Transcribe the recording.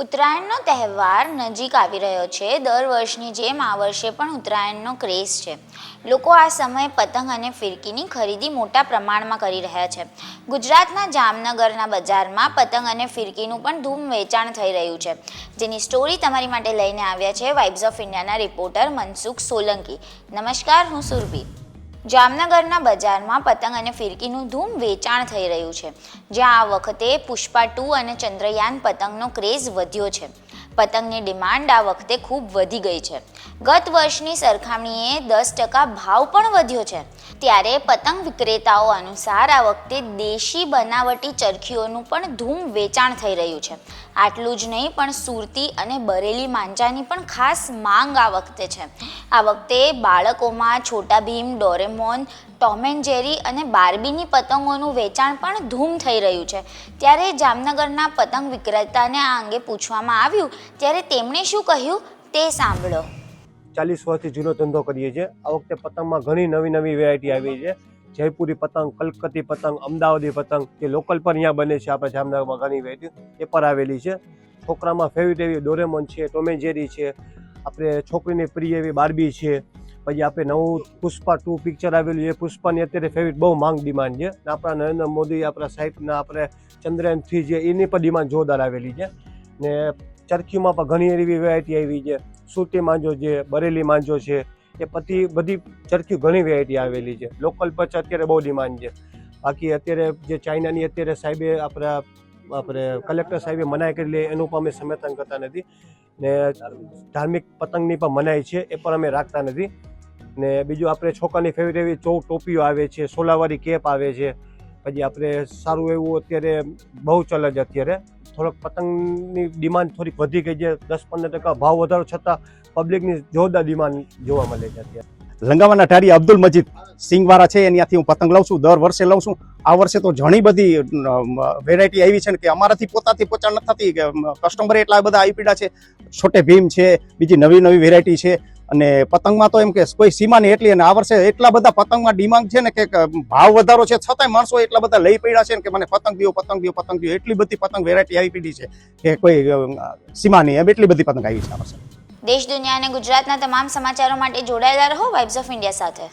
ઉત્તરાયણનો તહેવાર નજીક આવી રહ્યો છે. દર વર્ષની જેમ આ વર્ષે પણ ઉત્તરાયણનો ક્રેઝ છે. લોકો આ સમયે પતંગ અને ફિરકીની ખરીદી મોટા પ્રમાણમાં કરી રહ્યા છે. ગુજરાતના જામનગરના બજારમાં પતંગ અને ફિરકીનું પણ ધૂમ વેચાણ થઈ રહ્યું છે. જેની સ્ટોરી તમારી માટે લઈને આવ્યા છે વાઇબ્સ ઓફ ઇન્ડિયાના રિપોર્ટર મનસુખ સોલંકી. નમસ્કાર, હું સુરભી. જામનગરના બજારમાં પતંગ અને ફિરકીનું ધૂમ વેચાણ થઈ રહ્યું છે, જ્યાં આ વખતે પુષ્પા ટુ અને ચંદ્રયાન પતંગનો ક્રેઝ વધ્યો છે. પતંગની ડિમાન્ડ આ વખતે ખૂબ વધી ગઈ છે. ગત વર્ષની સરખામણીએ દસ ટકા ભાવ પણ વધ્યો છે. ત્યારે પતંગ વિક્રેતાઓ અનુસાર આ વખતે દેશી બનાવટી ચરખીઓનું પણ ધૂમ વેચાણ થઈ રહ્યું છે. આટલું જ નહીં, પણ સુરતી અને બરેલી માંજાની પણ ખાસ માંગ આ વખતે છે. આ વખતે બાળકોમાં Chhota Bheem, Doraemon, Tom and Jerry અને બાર્બીની પતંગોનું વેચાણ પણ ધૂમ થઈ રહ્યું છે. ત્યારે જામનગરના પતંગ વિક્રેતાને આ અંગે પૂછવામાં આવ્યું, ત્યારે તેમણે શું કહ્યું તે સાંભળો. ચાલીસ વર્ષથી જૂનો ધંધો કરીએ છીએ. આ વખતે પતંગમાં ઘણી નવી નવી વેરાયટી આવી છે. જયપુરી પતંગ, કલકત્તી પતંગ, અમદાવાદી પતંગ, જે લોકલ પણ અહીંયા બને છે આપણે જામનગરમાં ઘણી વેરાયટી એ પણ આવેલી છે. છોકરામાં ફેવરિટ એવી ડોરેમોન છે ટોમેજેરી છે. આપણે છોકરીની પ્રિય એવી બાર્બી છે. પછી આપણે નવું પુષ્પા ટુ પિક્ચર આવેલું એ પુષ્પાની અત્યારે ફેવરિટ બહુ માંગ ડિમાન્ડ છે. આપણા નરેન્દ્ર મોદી, આપણા સાહેબના, આપણે ચંદ્રયાન થ્રી છે એની પણ ડિમાન્ડ જોરદાર આવેલી છે. ને ચરખીમાં પણ ઘણી એવી વેરાયટી આવી છે. સુરતી માંજો છે, બરેલી માંજો છે, એ પતિ, બધી ચરખી ઘણી વેરાયટી આવેલી છે. લોકલ પર અત્યારે બહુ ડિમાન્ડ છે. બાકી અત્યારે જે ચાઇનાની અત્યારે સાહેબે આપણા, આપણે કલેક્ટર સાહેબે મનાઈ કરી એનું પણ અમે સમર્થન કરતા નથી. ને ધાર્મિક પતંગની પણ મનાઈ છે, એ પણ અમે રાખતા નથી. ને બીજું આપણે છોકરાની ફેવરેટ એવી ચૌ ટોપીઓ આવે છે, સોલાવાળી કેપ આવે છે. પછી આપણે સારું એવું અત્યારે બહુ ચલે છે અત્યારે. થોડોક પતંગની ડિમાન્ડ થોડીક વધી ગઈ છે, દસ પંદર ટકા ભાવ વધારો છતાં પબ્લિકની જોરદાર ડિમાન્ડ જોવા મળે છે અત્યારે. લંગાવાના ઢારી અબ્દુલ મજીદ સિંગવાળા છે એની હું પતંગ લઉં છું, દર વર્ષે લઉં છું. આ વર્ષે તો ઘણી બધી વેરાયટી આવી છે ને કે અમારાથી પોતાથી પોચાણ નથી થતી કસ્ટમર એટલા બધા આવી પીડા છે. છોટે ભીમ છે, બીજી નવી નવી વેરાયટી છે. અને પતંગમાં તો એમ કે કોઈ સીમા નહીં એટલી અને આ વર્ષે એટલા બધા પતંગમાં ડિમાન્ડ છે ને કે ભાવ વધારો છે, છતાંય માણસો એટલા બધા લઈ પડ્યા છે ને કે મને પતંગ દો પતંગ દો પતંગ દો એટલી બધી પતંગ વેરાયટી આવી પડી છે કે કોઈ સીમા નહીં એમ એટલી બધી પતંગ આવી છે આ વર્ષે. દેશ, દુનિયા અને ગુજરાતના તમામ સમાચારો માટે જોડાયેલા રહો વાઇબ્સ ઓફ ઇન્ડિયા સાથે.